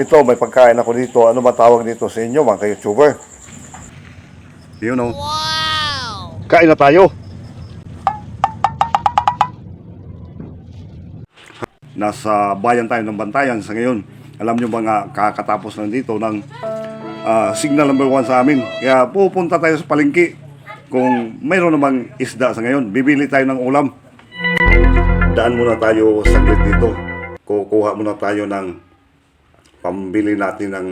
Ito, may pagkain ako dito. Ano ba tawag dito sa inyo, mga ka-YouTuber? You know. Wow! Kain na tayo. Nasa bayan tayo ng Bantayan sa ngayon. Alam nyo nga, kakatapos lang dito ng ah, signal number one sa amin. Kaya pupunta tayo sa palengke. Kung mayroon namang isda sa ngayon, bibili tayo ng ulam. Daan muna tayo saglit dito. Kukuha muna tayo ng pambili natin ng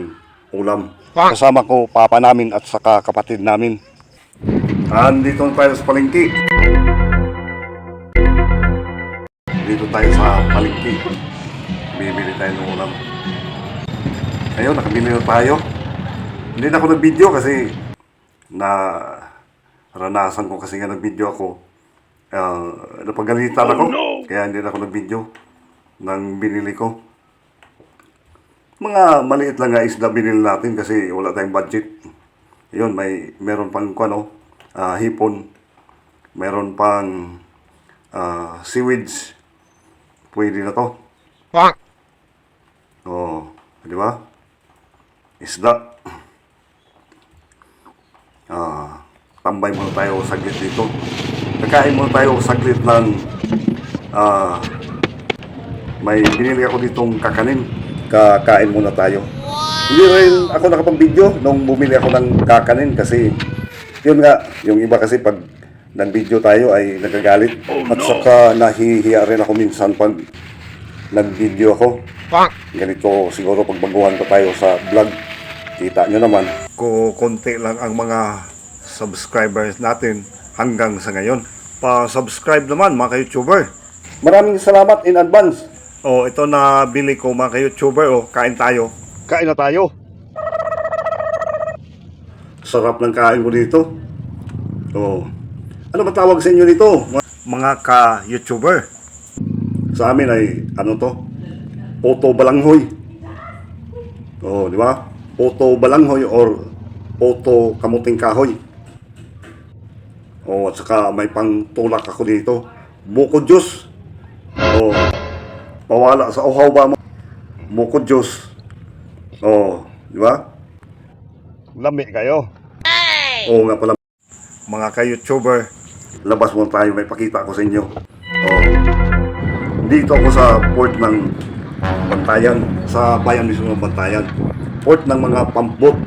ulam. Kasama ko papa namin at saka kapatid namin. Andito tayo sa palengke. Dito tayo sa palengke. Bibili tayo ng ulam. Ayun, nakabili na tayo. Hindi na ako nag-video kasi na ranasan ko kasi nga nag-video ako. Uh, napagalitan ako. Kaya hindi na ako nag-video ng binili ko. Mga maliit lang nga isda binili natin kasi wala tayong budget. Yun, may meron pang ano, ah, hipon. Meron pang ah, seaweeds. Pwede na to. Oh, di ba? Isda. Ah, tambay muna tayo saglit dito. Nagkain muna tayo saglit ng ah, may binili ako ditong kakanin. Kakain muna tayo. Hindi rin ako nakapag-video nung bumili ako ng kakanin kasi yun nga, yung iba kasi pag nag-video tayo ay nagagalit. At saka nahihiya rin ako minsan pag nag-video ako. Ganito siguro pagbaguhan ko tayo sa vlog. Kita nyo naman. Ko konti lang ang mga subscribers natin hanggang sa ngayon. Pa-subscribe naman mga ka-YouTuber. Maraming salamat in advance. Oh, ito na bili ko mga ka-YouTuber. Oh, kain tayo. Kain na tayo. Sarap ng kain ko dito. Oh. Ano ba tawag sa inyo dito? Mga ka-YouTuber. Sa amin ay ano to? Poto balanghoy. Oh, di ba? Poto balanghoy or poto kamuting kahoy. Oh, at saka may pang tulak ako dito. Buko juice. Oh. Pawala sa uhaw ba mo? Buko juice. Oh, di ba? Lami kayo. Oo nga pala. Mga ka-YouTuber, labas mo tayo, may pakita ko sa inyo. Oh. Dito ako sa port ng Bantayan, sa bayan mismo ng Bantayan. Port ng mga pampot.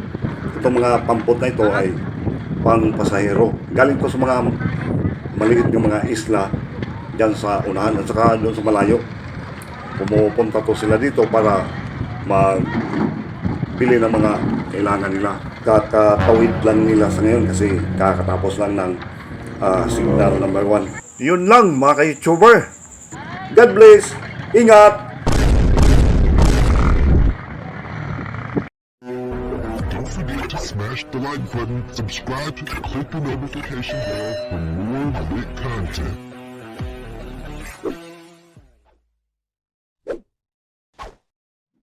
Itong mga pampot na ito ay pang pasahero. Galing ko sa mga maliit yung mga isla dyan sa unahan at saka doon sa malayo. Pumupunta to sila dito para magbili ng mga kailangan nila. Kakatawid lang nila sa ngayon kasi kakatapos lang ng ah, signal number one. Yun lang mga ka-YouTuber. God bless. Ingat. Smash the like button, subscribe, and click the notification bell for more great content.